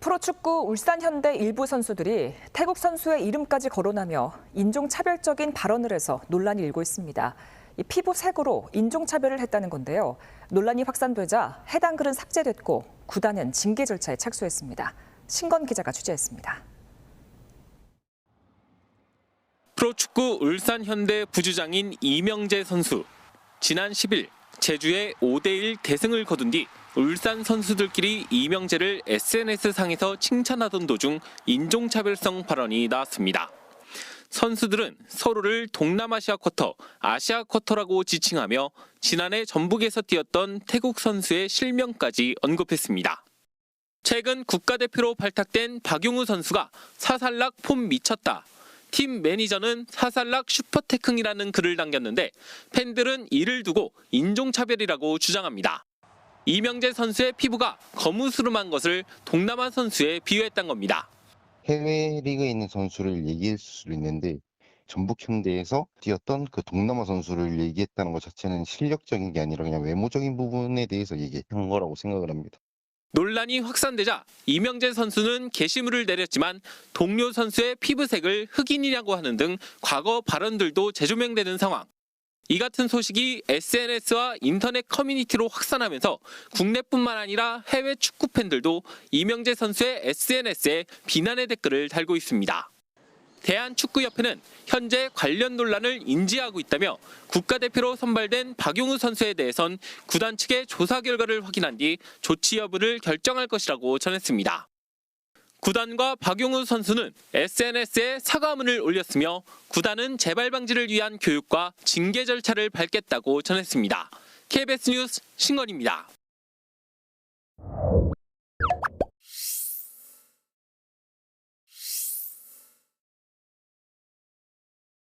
프로축구 울산 현대 일부 선수들이 태국 선수의 이름까지 거론하며 인종차별적인 발언을 해서 논란이 일고 있습니다. 이 피부 색으로 인종차별을 했다는 건데요. 논란이 확산되자 해당 글은 삭제됐고 구단은 징계 절차에 착수했습니다. 신건 기자가 취재했습니다. 프로축구 울산 현대 부주장인 이명재 선수. 지난 10일 제주에 5대1 대승을 거둔 뒤 울산 선수들끼리 이명재를 SNS상에서 칭찬하던 도중 인종차별성 발언이 나왔습니다. 선수들은 서로를 동남아시아 쿼터, 아시아 쿼터라고 지칭하며 지난해 전북에서 뛰었던 태국 선수의 실명까지 언급했습니다. 최근 국가대표로 발탁된 박용우 선수가 사살락 폼 미쳤다. 팀 매니저는 사살락 슈퍼테크이라는 글을 남겼는데 팬들은 이를 두고 인종차별이라고 주장합니다. 이명재 선수의 피부가 거무스름한 것을 동남아 선수에 비유했던 겁니다. 해외 리그에 있는 선수를 얘기할 수도 있는데 전북 현대에서 뛰었던 그 동남아 선수를 얘기했다는 것 자체는 실력적인 게 아니라 그냥 외모적인 부분에 대해서 얘기한 거라고 생각을 합니다. 논란이 확산되자 이명재 선수는 게시물을 내렸지만 동료 선수의 피부색을 흑인이라고 하는 등 과거 발언들도 재조명되는 상황. 이 같은 소식이 SNS와 인터넷 커뮤니티로 확산하면서 국내뿐만 아니라 해외 축구 팬들도 이명재 선수의 SNS에 비난의 댓글을 달고 있습니다. 대한축구협회는 현재 관련 논란을 인지하고 있다며 국가대표로 선발된 박용우 선수에 대해선 구단 측의 조사 결과를 확인한 뒤 조치 여부를 결정할 것이라고 전했습니다. 구단과 박용우 선수는 SNS에 사과문을 올렸으며 구단은 재발 방지를 위한 교육과 징계 절차를 밟겠다고 전했습니다. KBS 뉴스 신건입니다.